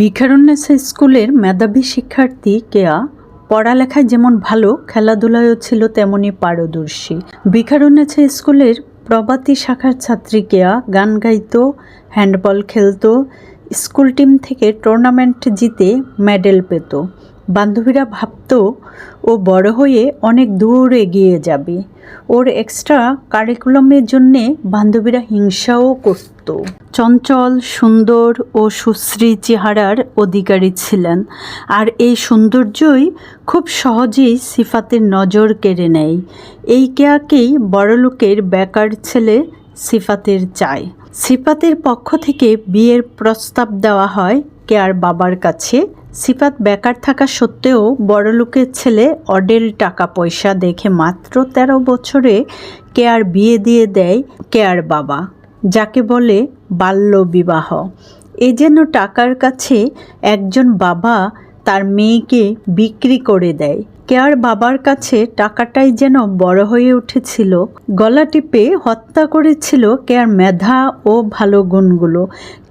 ভিকারুন্নেসা স্কুলের মেধাবী শিক্ষার্থী কেয়া, পড়ালেখায় যেমন ভালো, খেলাধুলায়ও ছিল তেমনই পারদর্শী। ভিকারুন্নেসা স্কুলের প্রবাতী শাখার ছাত্রী কেয়া গান গাইত, হ্যান্ডবল খেলত, স্কুল টিম থেকে টুর্নামেন্ট জিতে মেডেল পেত। বান্ধবীরা ভাবতো, ও বড় হয়ে অনেক দূর এগিয়ে যাবে। ওর এক্সট্রা কারিকুলামের জন্যে বান্ধবীরা হিংসাও করত। চঞ্চল, সুন্দর ও সুশ্রী চেহারার অধিকারী ছিলেন, আর এই সৌন্দর্যই খুব সহজেই সিফাতের নজর কেড়ে নেয়। এই কেয়াকেই বড়লোকের বেকার ছেলে সিফাতের চায়। সিফাতের পক্ষ থেকে বিয়ের প্রস্তাব দেওয়া হয় কেয়ার বাবার কাছে। সিফাত বেকার থাকা সত্ত্বেও বড়লোকের ছেলে অডেল টাকা পয়সা দেখে মাত্র তেরো বছরে কেয়ার বিয়ে দিয়ে দেয় কেয়ার বাবা, যাকে বলে বাল্য বিবাহ এ যেন টাকার কাছে একজন বাবা তার মেয়েকে বিক্রি করে দেয়। কেয়ার বাবার কাছে টাকাটাই যেন বড় হয়ে উঠেছিল। গলা টিপে হত্যা করেছিল কেয়ার মেধা ও ভালো গুণগুলো।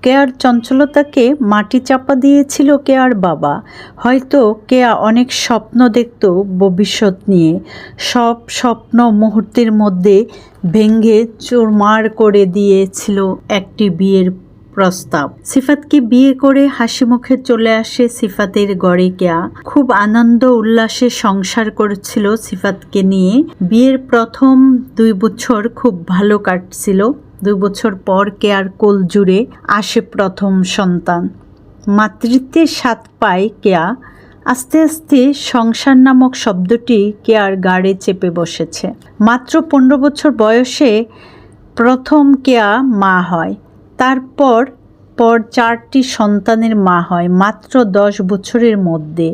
কেয়ার চঞ্চলতাকে মাটি চাপা দিয়েছিল কেয়ার বাবা। হয়তো কেয়া অনেক স্বপ্ন দেখত ভবিষ্যৎ নিয়ে। সব স্বপ্ন মুহূর্তের মধ্যে ভেঙ্গে চুরমার করে দিয়েছিল একটি বিয়ের প্রস্তাব। সিফাতকে বিয়ে করে হাসি মুখে চলে আসে সিফাতের গড়ে কেয়া। খুব আনন্দ উল্লাসে সংসার করেছিল সিফাতকে নিয়ে। বিয়ের প্রথম দুই বছর খুব ভালো কাটছিল। দুই বছর পর কেয়ার কোল জুড়ে আসে প্রথম সন্তান। মাতৃত্বের স্বাদ পায় কেয়া। আস্তে আস্তে সংসার নামক শব্দটি কেয়ার গাড়ে চেপে বসেছে। মাত্র পনেরো বছর বয়সে প্রথম কেয়া মা হয়। তারপর, পর চারটি সন্তানের মা হয়, মাত্র দশ বছরের মধ্যে।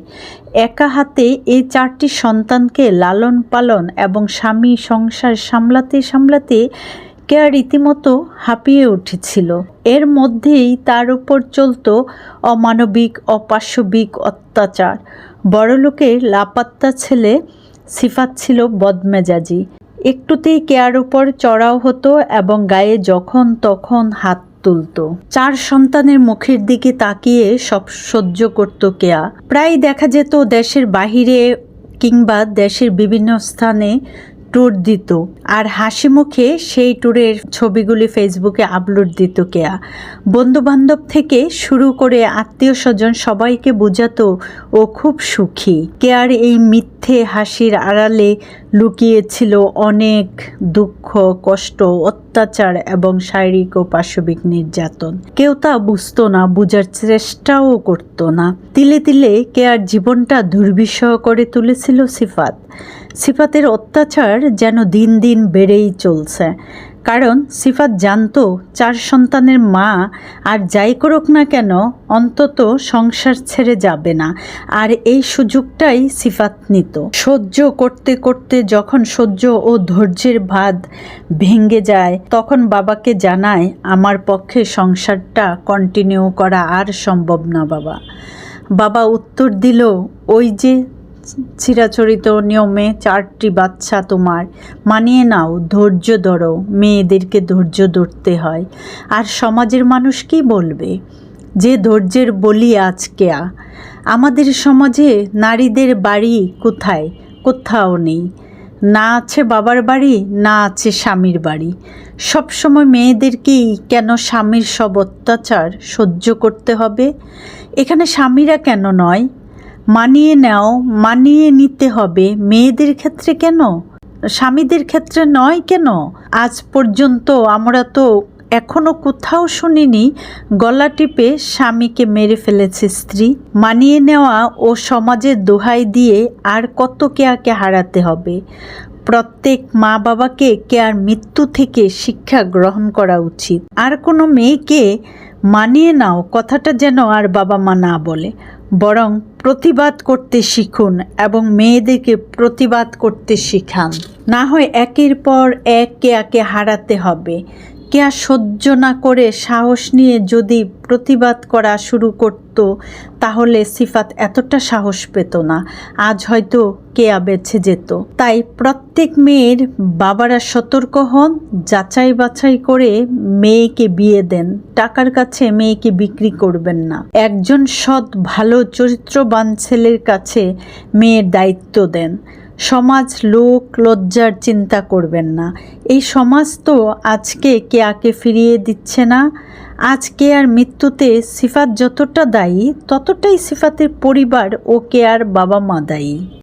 একা হাতে এই চারটি সন্তানকে লালন পালন এবং স্বামী সংসার সামলাতে সামলাতে কেয়া রীতিমতো হাঁপিয়ে উঠেছিল। এর মধ্যেই তার উপর চলত অমানবিক, অপাশবিক অত্যাচার। বড়লোকের লাপাত্তা ছেলে সিফাত ছিল বদমেজাজি। একটুতেই কেয়ার উপর চড়াও হতো এবং গায়ে যখন তখন হাত তুলত। চার সন্তানের মুখের দিকে তাকিয়ে সব সহ্য করত কেয়া। প্রায় দেখা যেত দেশের বাহিরে কিংবা দেশের বিভিন্ন স্থানে ট্যুর দিত। আর হাসি মুখে সেই ট্যুরের ছবিগুলি ফেসবুকে আপলোড দিত কেয়া। বন্ধু বান্ধব থেকে শুরু করে আত্মীয় স্বজন সবাইকে বোঝাতো ও খুব সুখী। কেয়ার এই মিথ্যে হাসির আড়ালে লুকিয়েছিল অনেক দুঃখ, কষ্ট, অত্যাচার এবং শারীরিক ও পাশবিক নির্যাতন। কেউ তা বুঝত না, বুঝার চেষ্টাও করত না। তিলে তিলে কে আর জীবনটা দুর্বিষহ করে তুলেছিল সিফাত। সিফাতের অত্যাচার যেন দিন দিন বেড়েই চলছে। কারণ সিফাত জানতো, চার সন্তানের মা, আর যাই করুক না কেন, অন্তত সংসার ছেড়ে যাবে না। আর এই সুযোগটাই সিফাত নিত। সহ্য করতে করতে যখন সহ্য ও ধৈর্যের ভাত ভেঙে যায়, তখন বাবাকে জানায়, আমার পক্ষে সংসারটা কন্টিনিউ করা আর সম্ভব না বাবা। বাবা উত্তর দিল, ওই যে চিরাচরিত নিয়মে চারটি বাচ্চা তোমার। মানিয়ে নাও, ধৈর্য ধরো, মেয়েদেরকে ধৈর্য ধরতে হয়। আর সমাজের মানুষ কি বলবে? যে ধৈর্যের বলি আজকে আমাদের সমাজে নারীদের বাড়ি কোথায়? কোথাও নেই। না আছে বাবার বাড়ি, না আছে স্বামীর বাড়ি। সবসময় মেয়েদেরকেই কেন স্বামীর সব অত্যাচার সহ্য করতে হবে? এখানে স্বামীরা কেন নয়? মানিয়ে নাও, মানিয়ে নিতে হবে। মেয়েদের ক্ষেত্রে কেন? স্বামীদের ক্ষেত্রে নয় কেন? আজ পর্যন্ত আমরা তো এখনও কোথাও শুনিনি, গলা টিপে স্বামীকে মেরে ফেলেছে স্ত্রী। মানিয়ে নেওয়া ও সমাজের দোহাই দিয়ে আর কত কেয়াকে হারাতে হবে? প্রত্যেক মা বাবাকে কেয়ার মৃত্যু থেকে শিক্ষা গ্রহণ করা উচিত। আর কোনো মেয়েকে মানিয়ে নাও, কথাটা যেন আর বাবা মা না বলে। বরং প্রতিবাদ করতে শিখুন এবং মেয়েদেরকে প্রতিবাদ করতে শিখান। না হয় একের পর এক একে হারাতে হবে। কেয়া সহ্য না করে সাহস নিয়ে যদি প্রতিবাদ করা শুরু করত, তাহলে সিফাত এতটা সাহস পেত না। আজ হয়তো কেয়া বেছে যেত। তাই প্রত্যেক মেয়ের বাবারা সতর্ক হন, যাচাই বাছাই করে মেয়েকে বিয়ে দেন। টাকার কাছে মেয়েকে বিক্রি করবেন না। একজন সৎ, ভালো চরিত্রবান ছেলের কাছে মেয়ের দায়িত্ব দেন। সমাজ লোক লজ্জার চিন্তা করবেন না। এই সমাজ তো আজকে কেয়াকে ফিরিয়ে দিচ্ছে না। আজ কেয়ার মৃত্যুতে সিফাত যতটা দায়ী, ততটাই সিফাতের পরিবার ও কেয়ার বাবা মা দায়ী।